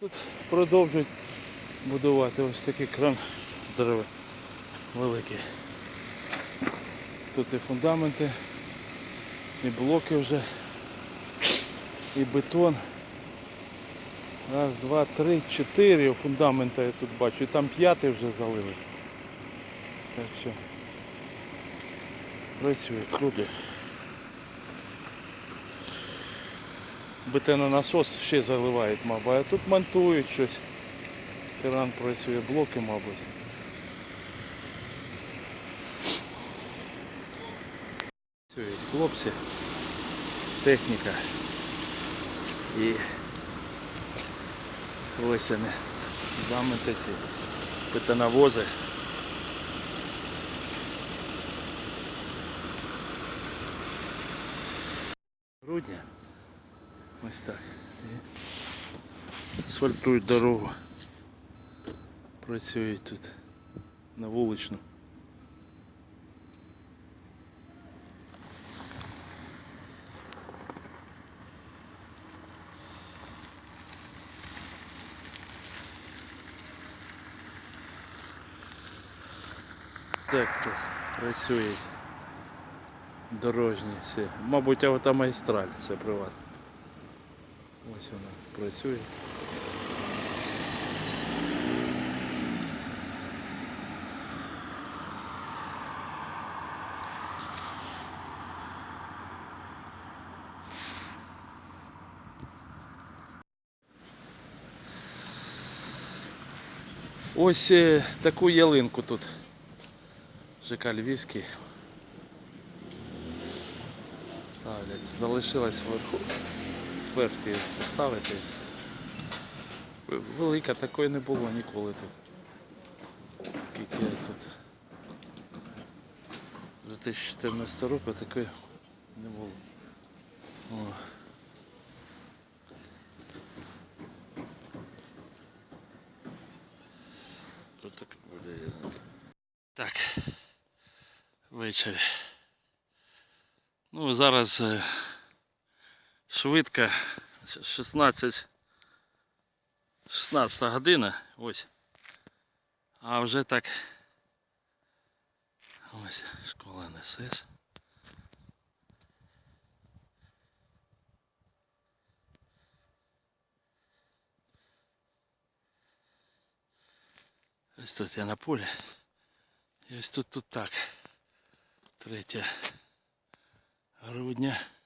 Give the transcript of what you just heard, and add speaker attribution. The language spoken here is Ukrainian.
Speaker 1: Тут продовжують будувати ось такий кран дерева великий. Тут і фундаменти, і блоки вже, і бетон. Раз, два, три, чотири фундамента я тут бачу. І там п'ятий вже залили. Так що працює, круто. Бетононасос ще заливають, мабуть, а тут монтують щось. Кран працює, блоки, мабуть. Все, є хлопці, техніка і ось вони, фундаменти ці, бетоновози. Грудня. Ось так. Асфальтують дорогу. Працюють тут на вуличну. Так, так, працюють дорожні всі. Мабуть, автомайстраль, це приватна. Ось вона працює. Ось е, таку ялинку тут. ЖК Львівський. Ставлять. Залишилось вверху. Вверх її поставити Велика такої не було ніколи тут. Скільки я тут. 2014 року такої не було. О. Тут так буде. Так. Ввечері. Ну, зараз швидко 16 16 година, ось. А вже так. Ось школа НСС. Ось тут я на полі. І ось тут тут так. 3 грудня